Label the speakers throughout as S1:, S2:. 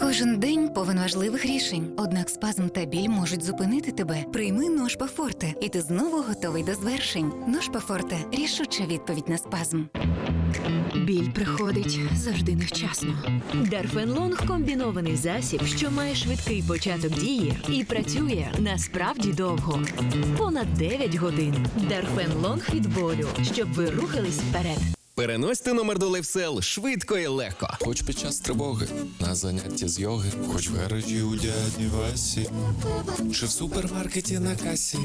S1: Кожен день повен важливих рішень. Однак спазм та біль можуть зупинити тебе. Прийми Ношпа Форте, і ти знову готовий до звершень. Ношпа Форте рішуча відповідь на спазм.
S2: Біль приходить завжди невчасно.
S3: Дарфенлонг комбінований засіб, що має швидкий початок дії і працює насправді довго. Понад 9 годин. Дарфенлонг від болю, щоб ви рухались вперед.
S4: Переносьте номер до LifeSell швидко і легко.
S5: Хоч під час тривоги, на заняття з йоги, хоч в гаражі у дяді Васі, чи в супермаркеті на касі,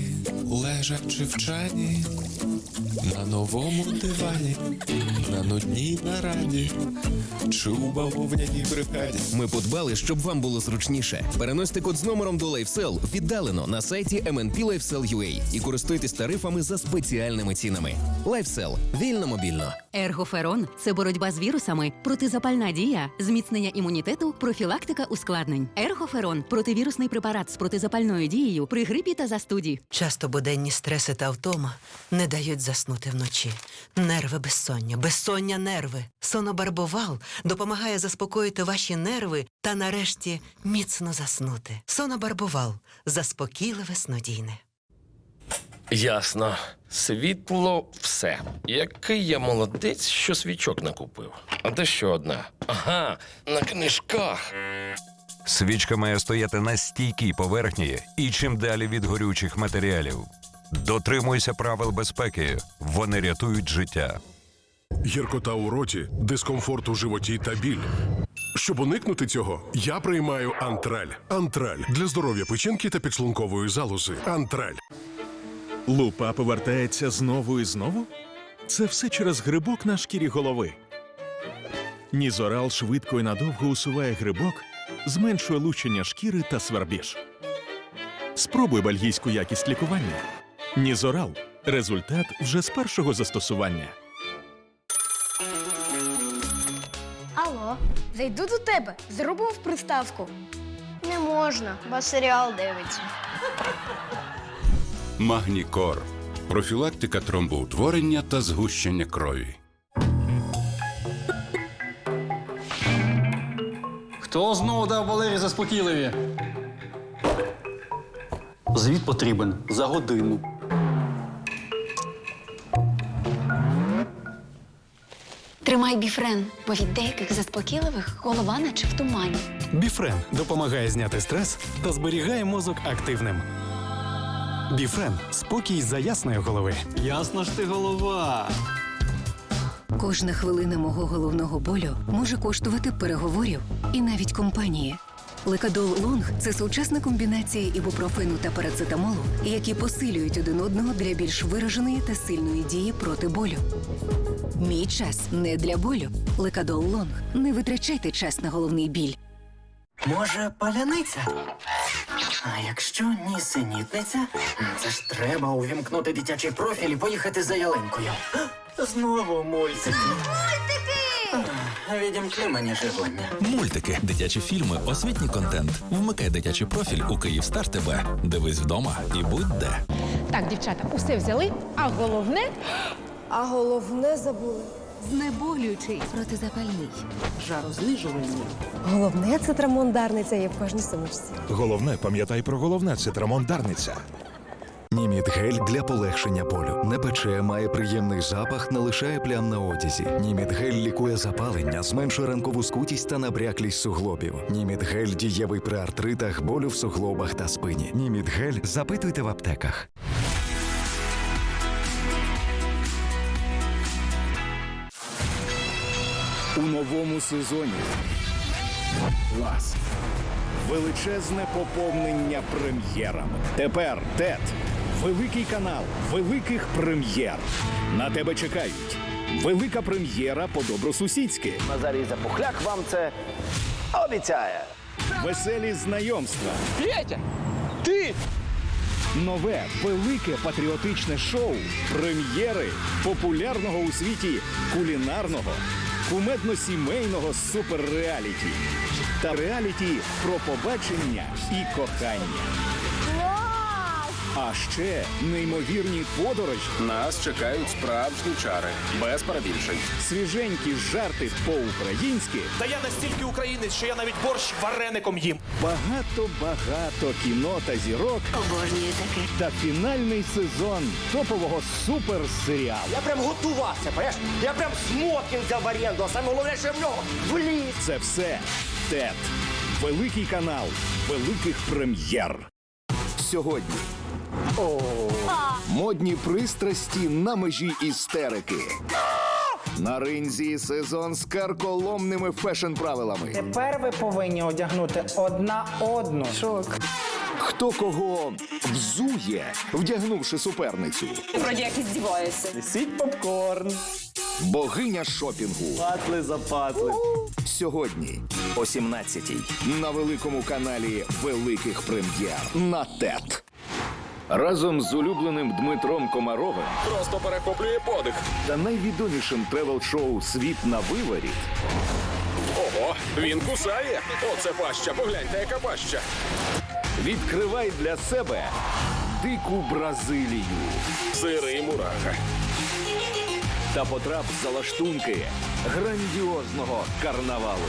S5: лежачи в чані, на новому дивані, на нудній нараді, чи у бавовняній бригаді.
S4: Ми подбали, щоб вам було зручніше. Переносьте код з номером до LifeSell віддалено на сайті MNP і користуйтесь тарифами за спеціальними цінами. LifeSell. вільно мобільно.
S6: Ергоферон це боротьба з вірусами, протизапальна дія, зміцнення імунітету, профілактика ускладнень. Ергоферон противірусний препарат з протизапальною дією при грипі та застуді.
S7: Часто буденні стреси та втома не дають заснути вночі. Нерви безсоння, безсоння нерви. Сонобарбовал допомагає заспокоїти ваші нерви та нарешті міцно заснути. Сонобарбовал заспокійливе снодійне.
S8: Ясно. Світло все. Який я молодець, що свічок накупив. А де ще одна? Ага, на книжках.
S9: Свічка має стояти на стійкій поверхні і чим далі від горючих матеріалів. Дотримуйся правил безпеки, вони рятують життя.
S10: Гіркота у роті, дискомфорт у животі та біль. Щоб уникнути цього, я приймаю антраль. Антраль для здоров'я печінки та підшлункової залози. Антраль.
S11: Лупа повертається знову і знову? Це все через грибок на шкірі голови. Нізорал швидко і надовго усуває грибок, зменшує лущення шкіри та свербіж. Спробуй бельгійську якість лікування. Нізорал результат вже з першого застосування.
S12: Алло, зайду до тебе, зробимо в приставку. Не можна, бо серіал дивиться.
S13: Магнікор. Профілактика тромбоутворення та згущення крові.
S14: Хто знову дав Валері заспокійливі? Звіт потрібен за годину.
S1: Тримай біфрен, бо від деяких заспокійливих голова наче в тумані.
S11: Біфрен допомагає зняти стрес та зберігає мозок активним. Біфрен спокій за ясної голови.
S14: Ясно ж ти голова.
S1: Кожна хвилина мого головного болю може коштувати переговорів і навіть компанії. Лекадол Лонг це сучасна комбінація ібупрофену та парацетамолу, які посилюють один одного для більш вираженої та сильної дії проти болю. Мій час не для болю. Лекадол Лонг. Не витрачайте час на головний біль.
S7: Може, паляниця? А якщо нісенітниця, це ж треба увімкнути дитячий профіль і поїхати за ялинкою. Знову мультики. Мультики! Відімкни мені живлення.
S5: Мультики, дитячі фільми, освітній контент. Вмикай дитячий профіль у Київстар ТБ. Дивись вдома і будь де.
S12: Так, дівчата, усе взяли, а головне. А головне забули.
S6: Знеболюючий, протизапальний, жарознижувальний.
S12: Головне це трамондарниця є в кожній сумочці.
S11: Головне, пам'ятай про головне це трамондарниця.
S9: Німіт гель для полегшення болю. Не пече, має приємний запах, не лишає плям на одязі. Німіт гель лікує запалення, зменшує ранкову скутість та набряклість суглобів. Німіт гель дієвий при артритах, болю в суглобах та спині. Німіт гель запитуйте в аптеках.
S11: У новому сезоні вас величезне поповнення прем'єрами. Тепер ТЕТ великий канал великих прем'єр. На тебе чекають. Велика прем'єра по добросусідськи.
S14: Назарій Запухляк вам це обіцяє.
S11: Веселі знайомства.
S14: Петя! Ти!
S11: Нове велике патріотичне шоу прем'єри популярного у світі кулінарного, кумедно-сімейного суперреаліті та реаліті про побачення і кохання. А ще неймовірні подорожі.
S14: Нас чекають справжні чари, без перебільшень.
S11: Свіженькі жарти по-українськи.
S15: Та я настільки українець, що я навіть борщ вареником їм.
S11: Багато-багато кіно та зірок.
S16: Обожнюю таке.
S11: Та фінальний сезон топового суперсеріалу.
S14: Я прям готувався, понимаєш? Я прям смокінг взяв в оренду, а саме головне, що я в нього вліз.
S11: Це все ТЕТ. Великий канал великих прем'єр. Сьогодні. О, модні пристрасті на межі істерики. На ринзі сезон з карколомними фешн-правилами.
S17: Тепер ви повинні одягнути одна одну. Шок.
S11: Хто кого взує, вдягнувши суперницю.
S18: Вроді як здіваюся.
S17: Несіть попкорн.
S11: Богиня шопінгу.
S14: Патли за патли.
S11: Сьогодні о 17-й на великому каналі Великих Прем'єр на ТЕТ. Разом з улюбленим Дмитром Комаровим
S15: Просто перехоплює подих.
S11: та найвідомішим тревел-шоу Світ на виворіт
S15: Ого, він кусає. Оце паща, погляньте, яка паща.
S11: відкривай для себе дику Бразилію
S15: Сири і мураха.
S11: та потрап за лаштунки грандіозного карнавалу.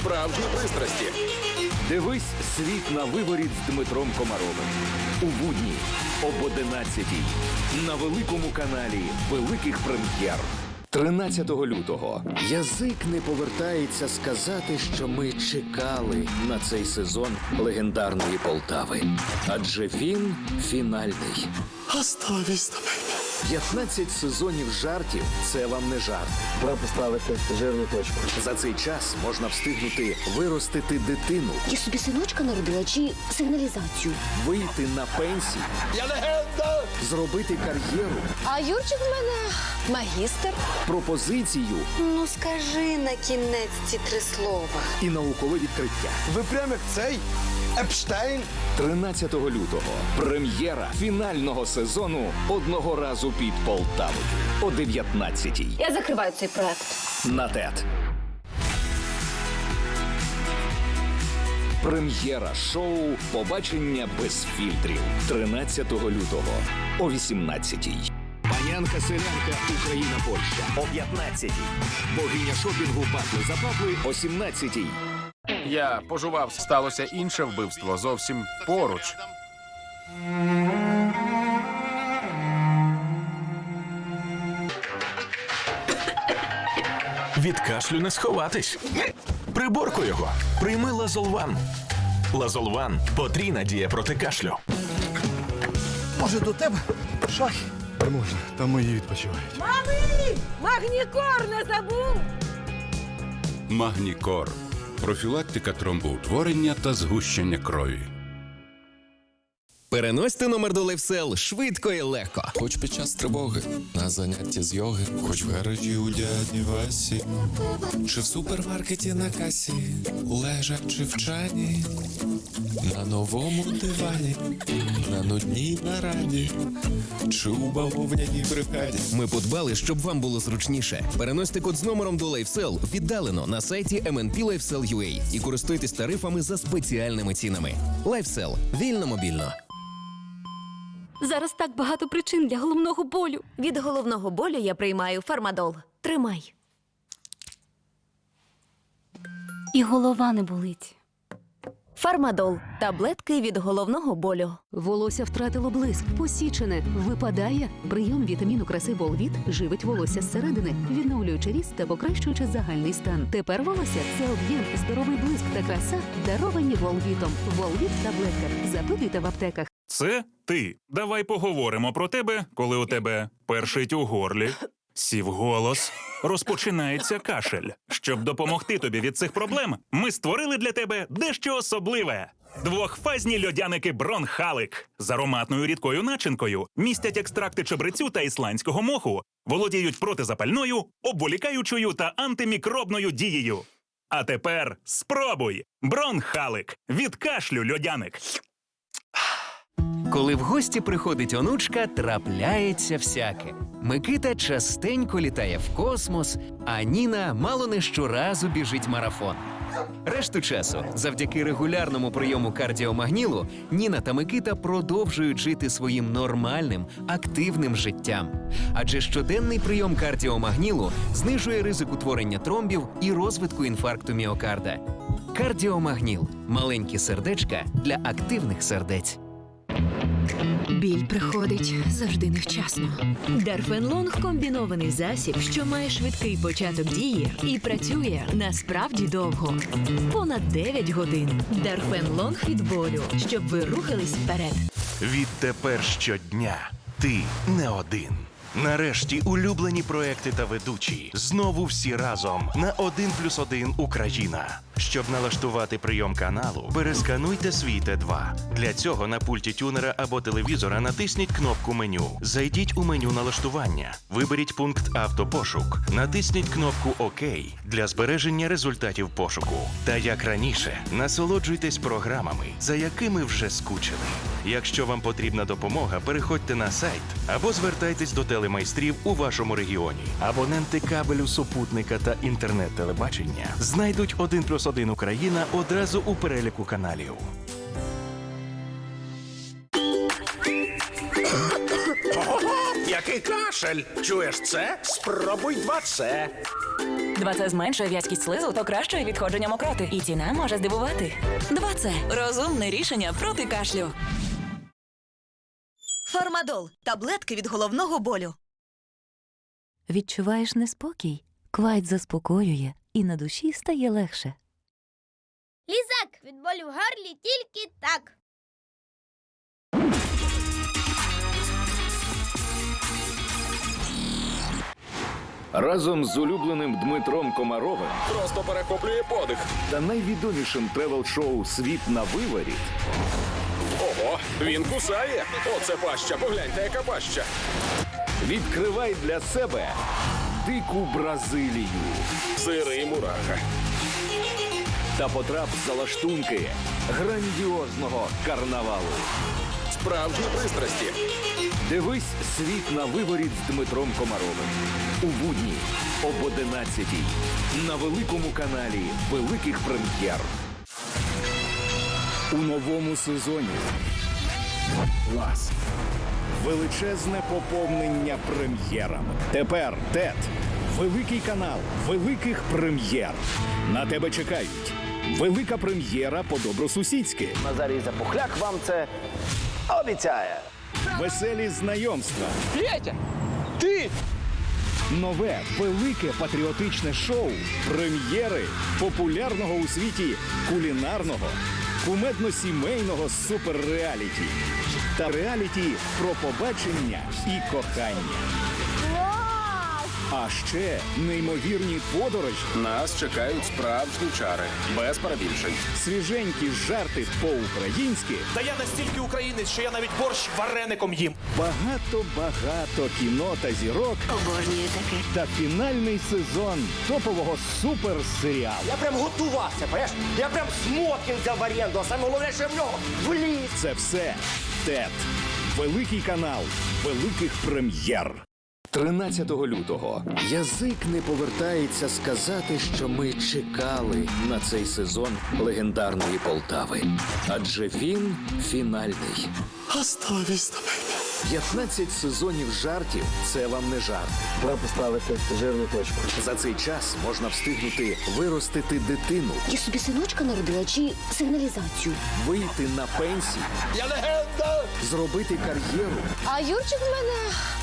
S15: Справжні пристрасті.
S11: Дивись світ на виворіт з Дмитром Комаровим у будні об 11 на великому каналі Великих Прем'єр. 13 лютого язик не повертається сказати, що ми чекали на цей сезон легендарної Полтави. Адже він фінальний. 15 сезонів жартів це вам не жарт.
S14: Треба поставити жирну точку.
S11: За цей час можна встигнути виростити дитину,
S16: Я собі синочка народила чи сигналізацію?
S11: вийти на пенсію,
S15: Я легенда!
S11: зробити кар'єру,
S16: А Юрчик в мене магістр.
S11: пропозицію
S16: Ну скажи на кінець ці три слова.
S11: і наукове відкриття.
S14: Ви прям як цей Епштейн.
S11: 13 лютого прем'єра фінального сезону одного разу під Полтавою о 19-й
S16: Я закриваю цей проект.
S11: на ТЕТ. Прем'єра шоу Побачення без фільтрів 13 лютого о 18-й. Панянка селянка Україна Польща о 15-й. Богиня шопінгу Патли за о 17-й.
S15: Я пожував, сталося інше вбивство зовсім поруч.
S19: Від кашлю не сховатись. Приборку його. Прийми Лазолван. Лазолван потрійна дія проти кашлю.
S14: Може до тебе? Шахи. Можна, там мої відпочивають.
S18: Магнікор не забув!
S13: Магнікор. Профілактика тромбоутворення та згущення крові.
S4: Переносьте номер до LifeSell швидко і легко.
S5: Хоч під час тривоги, на занятті з йоги, хоч в гаражі у дяді Васі, чи в супермаркеті на касі, лежачи в чані, на новому дивані, на нудній нараді, чи у бавовняній бригаді.
S4: Ми подбали, щоб вам було зручніше. Переносьте код з номером до LifeSell віддалено на сайті MNP LifeSell і користуйтесь тарифами за спеціальними цінами. LifeSell. вільно мобільно.
S18: Зараз так багато причин для головного болю.
S3: Від головного болю я приймаю фармадол. Тримай.
S18: І голова не болить.
S3: Фармадол таблетки від головного болю.
S20: Волосся втратило блиск, посічене, випадає. Прийом вітаміну краси Волвіт живить волосся зсередини, відновлюючи ріст та покращуючи загальний стан. Тепер волосся це об'єм, здоровий блиск та краса, даровані Волвітом. Волвіт в таблетках. Запитуйте в аптеках.
S19: Це ти. Давай поговоримо про тебе, коли у тебе першить у горлі, сів голос, розпочинається кашель. Щоб допомогти тобі від цих проблем, ми створили для тебе дещо особливе. Двохфазні льодяники Бронхалик з ароматною рідкою начинкою містять екстракти чебрецю та ісландського моху, володіють протизапальною, обволікаючою та антимікробною дією. А тепер спробуй Бронхалик від кашлю льодяник.
S4: Коли в гості приходить онучка, трапляється всяке. Микита частенько літає в космос, а Ніна мало не щоразу біжить марафон. Решту часу, завдяки регулярному прийому кардіомагнілу, Ніна та Микита продовжують жити своїм нормальним, активним життям. Адже щоденний прийом кардіомагнілу знижує ризик утворення тромбів і розвитку інфаркту міокарда. Кардіомагніл маленькі сердечка для активних сердець.
S3: Біль приходить завжди невчасно. Дарфенлонг комбінований засіб, що має швидкий початок дії і працює насправді довго. Понад 9 годин. Дарфенлонг від болю, щоб ви рухались вперед.
S12: Відтепер щодня ти не один. Нарешті улюблені проекти та ведучі знову всі разом на 1 плюс 1 Україна. Щоб налаштувати прийом каналу, перескануйте свій Т2. Для цього на пульті тюнера або телевізора натисніть кнопку меню. Зайдіть у меню налаштування, виберіть пункт автопошук, натисніть кнопку ОК для збереження результатів пошуку. Та як раніше, насолоджуйтесь програмами, за якими вже скучили. Якщо вам потрібна допомога, переходьте на сайт або звертайтесь до телемайстрів у вашому регіоні. Абоненти кабелю супутника та інтернет-телебачення знайдуть 1 плюс 1 Україна одразу у переліку каналів.
S15: Який кашель? Чуєш це? Спробуй 2С.
S6: Два це зменшує в'язкість слизу, то покращує відходження мокроти. І ціна може здивувати. Два це розумне рішення проти кашлю.
S21: Фармадол таблетки від головного болю.
S22: Відчуваєш неспокій? Квайт заспокоює, і на душі стає легше.
S16: Лізак від болю в горлі тільки так.
S11: Разом з улюбленим Дмитром Комаровим
S15: Просто перехоплює подих.
S11: та найвідомішим тревел-шоу Світ на виворіт
S15: Ого, він кусає. Оце паща, погляньте, яка паща.
S11: відкривай для себе дику Бразилію
S15: Сири і мураха.
S11: Та потрап за лаштунки грандіозного карнавалу.
S15: Справжні пристрасті.
S11: Дивись світ на виворіт з Дмитром Комаровим. У будні об 11 на великому каналі Великих Прем'єр.
S23: У новому сезоні клас. Величезне поповнення прем'єрами. Тепер ТЕТ. Великий канал великих прем'єр. На тебе чекають. Велика прем'єра по добросусідськи.
S24: Назарій Запухляк вам це обіцяє.
S23: Веселі знайомства.
S24: Петя, ти!
S23: Нове велике патріотичне шоу. Прем'єри популярного у світі кулінарного, кумедно-сімейного суперреаліті та реаліті про побачення і кохання. А ще неймовірні подорожі.
S15: Нас чекають справжні чари. Без перебільшень.
S23: Свіженькі жарти по-українськи.
S25: Та я настільки українець, що я навіть борщ вареником їм.
S23: Багато-багато кіно та зірок.
S21: Обожнюю таке.
S23: Та фінальний сезон топового суперсеріалу.
S24: Я прям готувався, понимаєш? Я прям смокінг взяв в оренду, а саме головне, що я в нього вліз.
S23: Це все ТЕТ. Великий канал великих прем'єр.
S11: 13 лютого язик не повертається сказати, що ми чекали на цей сезон легендарної Полтави. Адже він фінальний.
S24: Оставись
S11: 15 сезонів жартів це вам не жарт.
S24: Треба поставити жирну точку.
S11: За цей час можна встигнути виростити дитину,
S26: Я собі синочка народила чи сигналізацію?
S11: вийти на пенсію,
S24: Я легенда!
S11: зробити кар'єру,
S26: А Юрчик в мене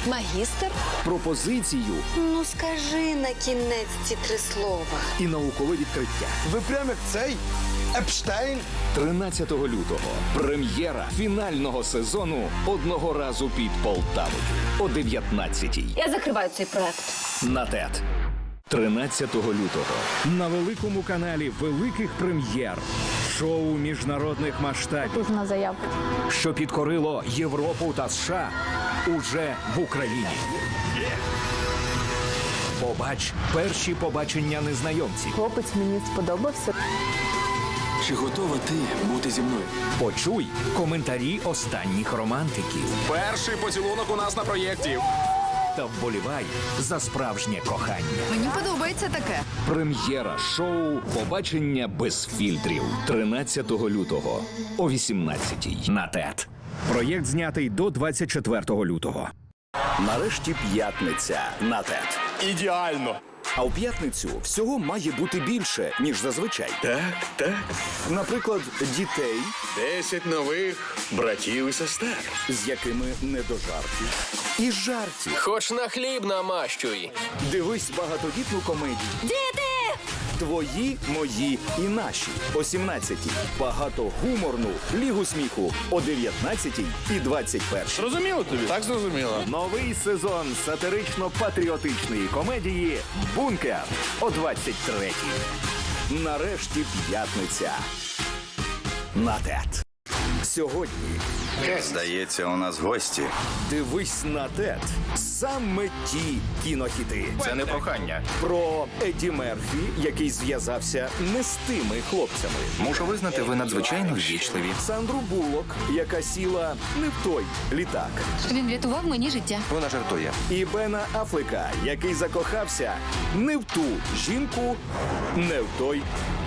S26: магістр.
S11: пропозицію
S26: Ну скажи на кінець ці три слова.
S11: і наукове відкриття.
S24: Ви прям як цей Епштейн.
S11: 13 лютого прем'єра фінального сезону одного разу під Полтавою о 19-й.
S26: Я закриваю цей проект.
S11: На ТЕТ. 13 лютого.
S23: На великому каналі великих прем'єр. Шоу міжнародних масштабів.
S26: на заявку.
S23: що підкорило Європу та США уже в Україні. Побач перші побачення незнайомців.
S26: Хлопець мені сподобався.
S24: Чи готова ти бути зі мною?
S23: Почуй коментарі останніх романтиків.
S15: Перший поцілунок у нас на проєкті.
S27: та вболівай за справжнє кохання.
S28: Мені подобається таке.
S27: Прем'єра шоу Побачення без фільтрів 13 лютого о 18 на ТЕТ. Проєкт знятий до 24 лютого.
S11: Нарешті п'ятниця на ТЕТ.
S15: Ідеально.
S11: А в п'ятницю всього має бути більше, ніж зазвичай.
S15: Так, так.
S11: Наприклад, дітей,
S15: Десять нових братів і сестер.
S11: з якими не до жартів. І жартів.
S15: Хоч на хліб намащуй.
S11: Дивись багатодітну комедію.
S16: Діти!
S11: Твої, мої і наші. О 17-й. Багатогуморну лігу сміху о 19-й і 21-й.
S15: Зрозуміло тобі? Так зрозуміло.
S27: Новий сезон сатирично-патріотичної комедії Бункер о 23
S11: Нарешті п'ятниця. На ТЕТ. Сьогодні
S29: Здається, у нас гості.
S11: дивись на ТЕТ. Саме ті кінохіти.
S29: Це не прохання.
S11: Про Еді Мерфі, який зв'язався не з тими хлопцями.
S29: Мушу визнати, ви надзвичайно ввічливі.
S11: Сандру Буллок, яка сіла не в той літак.
S16: Він врятував мені життя.
S29: Вона жартує.
S11: І Бена Афлека, який закохався не в ту жінку, не в той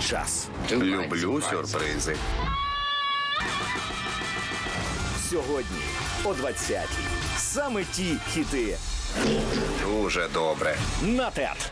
S11: час.
S29: Люблю сюрпризи.
S11: Сьогодні о 20-й. Саме ті хіти
S29: Дуже добре.
S11: на ТЕТ.